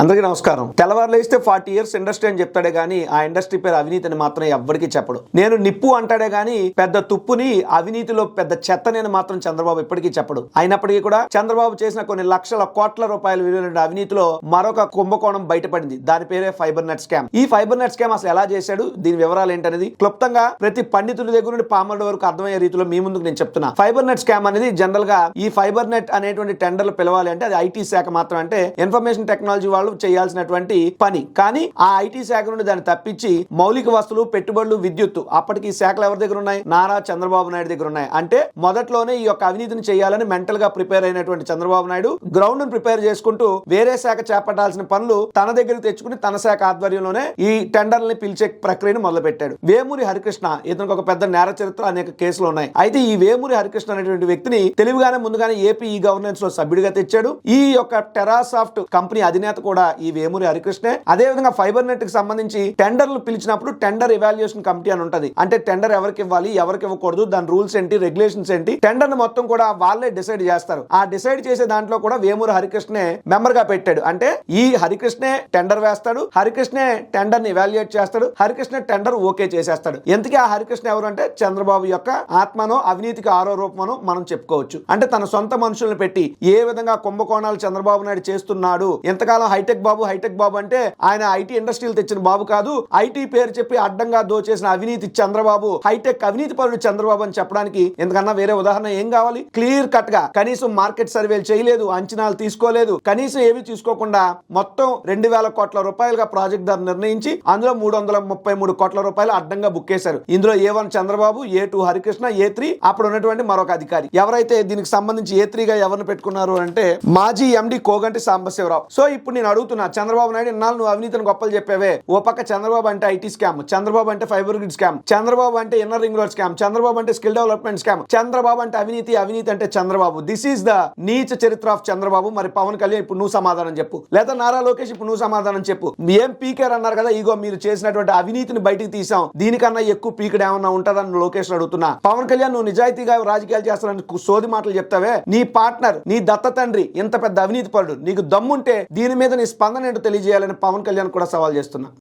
అందరికీ నమస్కారం. తెల్లవారు లేస్తే ఫార్టీ ఇయర్స్ ఇండస్ట్రీ అని చెప్తాడే గానీ ఆ ఇండస్ట్రీ పేరు అవినీతిని మాత్రం ఎవ్వరికీ చెప్పడు. నేను నిప్పు అంటాడే గానీ పెద్ద తుప్పుని అవినీతిలో పెద్ద చెత్తనేని మాత్రం చంద్రబాబు ఎప్పటికీ చెప్పడు. అయినప్పటికీ కూడా చంద్రబాబు చేసిన కొన్ని లక్షల కోట్ల రూపాయల విలువైన అవినీతిలో మరొక కుంభకోణం బయటపడింది. దాని పేరే ఫైబర్ నెట్ స్కామ్. ఈ ఫైబర్ నెట్ స్కామ్ అసలు ఎలా చేశాడు? దీని వివరాలు ఏంటనేది క్లుప్తంగా ప్రతి పండితుల దగ్గర నుండి పామరుడు వరకు అర్థమయ్యే రీతిలో మీ ముందుకు నేను చెప్తున్నా. ఫైబర్ నెట్ స్కామ్ అనేది జనరల్గా ఈ ఫైబర్ నెట్ అనేటువంటి టెండర్లు పిలవాలి అంటే అది ఐటీ శాఖ మాత్రం అంటే ఇన్ఫర్మేషన్ టెక్నాలజీ వాళ్ళు చేయాల్సినటువంటి పని. కానీ ఆ ఐటీ శాఖ నుండి దాన్ని తప్పించి మౌలిక వస్తువులు పెట్టుబడులు విద్యుత్తు అప్పటికి ఈ శాఖలు ఎవరి దగ్గర ఉన్నాయి? నారా చంద్రబాబు నాయుడు దగ్గర ఉన్నాయి. అంటే మొదట్లోనే ఈ యొక్క అవినీతిని చేయాలని మెంటల్గా ప్రిపేర్ అయినటువంటి చంద్రబాబు నాయుడు గ్రౌండ్ను ప్రిపేర్ చేసుకుంటూ వేరే శాఖ చేపట్టాల్సిన పనులు తన దగ్గర తెచ్చుకుని తన శాఖ ఆధ్వర్యంలోనే ఈ టెండర్ని పిలిచే ప్రక్రియను మొదలుపెట్టాడు. వేమూరి హరికృష్ణ ఇతనికి ఒక పెద్ద నేర చరిత్ర అనేక కేసులు ఉన్నాయి. అయితే ఈ వేమూరి హరికృష్ణ అనేటువంటి వ్యక్తిని తెలివిగానే ముందుగానే ఏపీ ఈ గవర్నెన్స్లో సభ్యుడిగా తెచ్చాడు. ఈ యొక్క టెరాసాఫ్ట్ కంపెనీ అధినేత కూడా ఈ వేమూరి హరికృష్ణే. అదే విధంగా ఫైబర్ నెట్కి సంబంధించి టెండర్లు పిలిచినప్పుడు టెండర్ ఎవాల్యుయేషన్ కమిటీ అని ఉంటది. అంటే టెండర్ ఎవరికి ఇవ్వాలి ఎవరికి ఇవ్వకూడదు దాని రూల్స్ ఏంటి రెగ్యులేషన్స్ ఏంటి టెండర్ మొత్తం కూడా వాళ్ళే డిసైడ్ చేస్తారు. ఆ డిసైడ్ చేసే దాంట్లో కూడా వేమూరి హరికృష్ణే మెంబర్గా పెట్టాడు. అంటే ఈ హరికృష్ణే టెండర్ వేస్తాడు హరికృష్ణే టెండర్ని ఎవాల్యుయేట్ చేస్తాడు హరికృష్ణ టెండర్ ఓకే చేసేస్తాడు. ఎందుకే ఆ హరికృష్ణ ఎవరు అంటే చంద్రబాబు యొక్క ఆత్మనో అవినీతికి ఆరో రూపమనో మనం చెప్పుకోవచ్చు. అంటే తన సొంత మనుషులను పెట్టి ఏ విధంగా కుంభకోణాలు చంద్రబాబు నాయుడు చేస్తున్నాడు ఎంతకాలం హైటెక్ బాబు హైటెక్ బాబు అంటే ఆయన ఐటీ ఇండస్ట్రీలు తెచ్చిన బాబు కాదు. ఐటీ పేరు చెప్పి అడ్డంగా దోచేసిన అవినీతి చంద్రబాబు హైటెక్ అవినీతి పరుడు చంద్రబాబు అని చెప్పడానికి ఎందుకన్నా వేరే ఉదాహరణ ఏం కావాలి? క్లియర్ కట్గా కనీసం మార్కెట్ సర్వేలు చేయలేదు అంచనాలు తీసుకోలేదు. కనీసం ఏవి తీసుకోకుండా మొత్తం రెండు వేల కోట్ల రూపాయలుగా ప్రాజెక్ట్ ధర నిర్ణయించి అందులో మూడు వందల ముప్పై మూడు కోట్ల రూపాయలు అడ్డంగా బుక్ చేశారు. ఇందులో A one Chandrababu A two Harikrishna A three అప్పుడు ఉన్నటువంటి మరొక అధికారి. ఎవరైతే దీనికి సంబంధించి ఏ త్రీగా ఎవరిని పెట్టుకున్నారు అంటే మాజీ ఎండి కోగంటి సాంబశివరావు. సో ఇప్పుడు నేను అడుగుతున్నా చంద్రబాబు నాయుడు ఇన్నాళ్ళు నువ్వు అవినీతిని గొప్పలు చెప్పావే. ఓ పక్క చంద్రబాబు అంటే ఐటీ స్కామ్ చంద్రబాబు అంటే ఫైబర్ గ్రిడ్ స్కామ్ చంద్రబాబు అంటే inner ring road scam Chandrababu అంటే స్కిల్ డెవలప్మెంట్ స్కామ్ చంద్రబాబు అంటే అవినీతి అవినీతి అంటే చంద్రబాబు. దిస్ ఈస్ ద నీచ చరిత్ర ఆఫ్ చంద్రబాబు. మరి పవన్ కళ్యాణ్ ఇప్పుడు నువ్వు సమాధానం చెప్పు. లేదా నారా లోకేష్ ఇప్పుడు నువ్వు సమాధానం చెప్పు. ఏం పీకేర్ అన్నారు కదా ఇగో మీరు చేసినటువంటి అవినీతిని బయటికి తీసాం దీనికన్నా ఎక్కువ పీకడ్ ఏమన్నా ఉంటుందని లోకేష్ అడుగుతున్నా. పవన్ కళ్యాణ్ నువ్వు నిజాయితీగా రాజకీయాలు చేస్తానని సోది మాటలు చెప్తావే? నీ పార్ట్నర్ నీ దత్త తండ్రి ఇంత పెద్ద అవినీతి పరుడు. నీకు దమ్ముంటే దీని మీద నీ స్పందన ఏంటో తెలియజేయాలని పవన్ కళ్యాణ్ కూడా సవాల్ చేస్తున్నా.